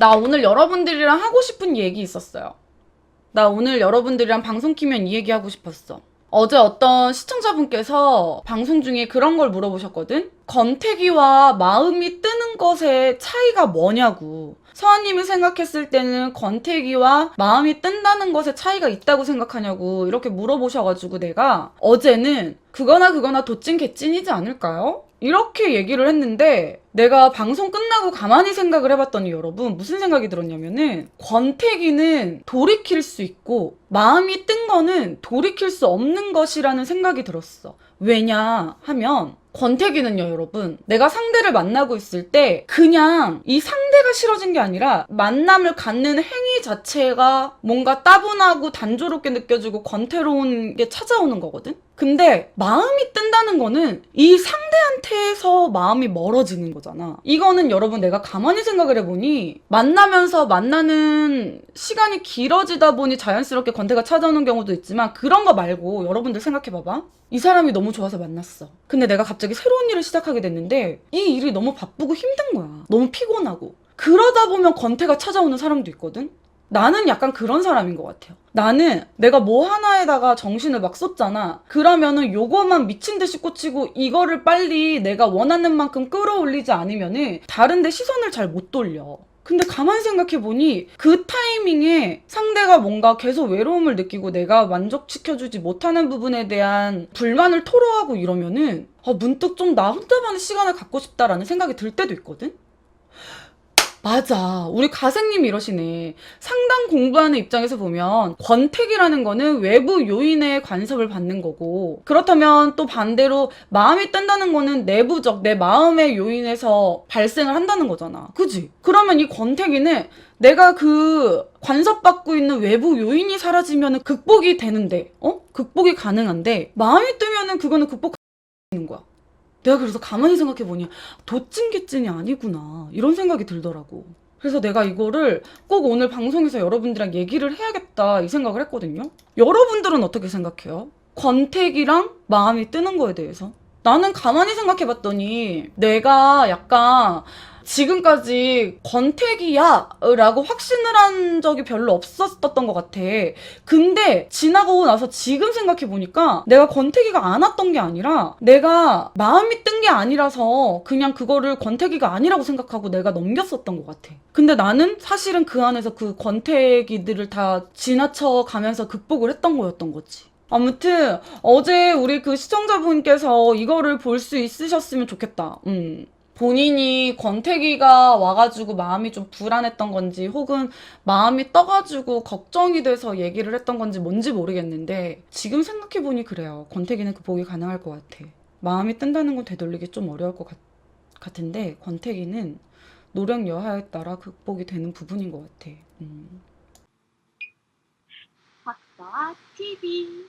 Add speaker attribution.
Speaker 1: 나 오늘 여러분들이랑 하고 싶은 얘기 있었어요. 나 오늘 여러분들이랑 방송 키면 이 얘기 하고 싶었어. 어제 어떤 시청자분께서 방송 중에 그런 걸 물어보셨거든? 권태기와 마음이 뜨는 것의 차이가 뭐냐고. 서아님이 생각했을 때는 권태기와 마음이 뜬다는 것의 차이가 있다고 생각하냐고 이렇게 물어보셔가지고 내가 어제는 그거나 그거나 도찐 개찐이지 않을까요? 이렇게 얘기를 했는데 내가 방송 끝나고 가만히 생각을 해봤더니 여러분 무슨 생각이 들었냐면은 권태기는 돌이킬 수 있고 마음이 뜬 거는 돌이킬 수 없는 것이라는 생각이 들었어. 왜냐 하면 권태기는요, 여러분. 내가 상대를 만나고 있을 때 그냥 이 상대가 싫어진 게 아니라 만남을 갖는 행위 자체가 뭔가 따분하고 단조롭게 느껴지고 권태로운 게 찾아오는 거거든? 근데 마음이 뜬다는 거는 이 상대한테서 마음이 멀어지는 거잖아. 이거는 여러분 내가 가만히 생각을 해보니 만나면서 만나는 시간이 길어지다 보니 자연스럽게 권태가 찾아오는 경우도 있지만 그런 거 말고 여러분들 생각해봐봐. 이 사람이 너무 좋아서 만났어. 근데 내가 갑자기 새로운 일을 시작하게 됐는데 이 일이 너무 바쁘고 힘든 거야. 너무 피곤하고. 그러다 보면 권태가 찾아오는 사람도 있거든? 나는 약간 그런 사람인 것 같아요. 나는 내가 뭐 하나에다가 정신을 막 쏟잖아. 그러면은 요거만 미친 듯이 꽂히고 이거를 빨리 내가 원하는 만큼 끌어올리지 않으면은 다른데 시선을 잘 못 돌려. 근데 가만히 생각해보니 그 타이밍에 상대가 뭔가 계속 외로움을 느끼고 내가 만족시켜주지 못하는 부분에 대한 불만을 토로하고 이러면은 아, 문득 좀 나 혼자만의 시간을 갖고 싶다라는 생각이 들 때도 있거든? 맞아. 우리 가생님이 이러시네. 상담 공부하는 입장에서 보면 권태기라는 거는 외부 요인의 간섭을 받는 거고 그렇다면 또 반대로 마음이 뜬다는 거는 내부적 내 마음의 요인에서 발생을 한다는 거잖아. 그지? 그러면 이 권태기는 내가 그 관섭받고 있는 외부 요인이 사라지면 극복이 되는데 어? 극복이 가능한데 마음이 뜨면은 그거는 극복 하는 거야. 내가 그래서 가만히 생각해 보니 도찐개찐이 아니구나. 이런 생각이 들더라고. 그래서 내가 이거를 꼭 오늘 방송에서 여러분들이랑 얘기를 해야겠다 이 생각을 했거든요. 여러분들은 어떻게 생각해요? 권태기랑 마음이 뜨는 거에 대해서? 나는 가만히 생각해 봤더니 내가 약간 지금까지 권태기야 라고 확신을 한 적이 별로 없었던 것 같아. 근데 지나고 나서 지금 생각해보니까 내가 권태기가 안 왔던 게 아니라 내가 마음이 뜬 게 아니라서 그냥 그거를 권태기가 아니라고 생각하고 내가 넘겼었던 것 같아. 근데 나는 사실은 그 안에서 그 권태기들을 다 지나쳐 가면서 극복을 했던 거였던 거지. 아무튼 어제 우리 그 시청자분께서 이거를 볼 수 있으셨으면 좋겠다. 음. 본인이 권태기가 와가지고 마음이 좀 불안했던 건지 혹은 마음이 떠가지고 걱정이 돼서 얘기를 했던 건지 뭔지 모르겠는데 지금 생각해보니 그래요. 권태기는 극복이 가능할 것 같아. 마음이 뜬다는 건 되돌리기 좀 어려울 것 같, 같은데 권태기는 노력 여하에 따라 극복이 되는 부분인 것 같아. 음.
Speaker 2: 박사와 TV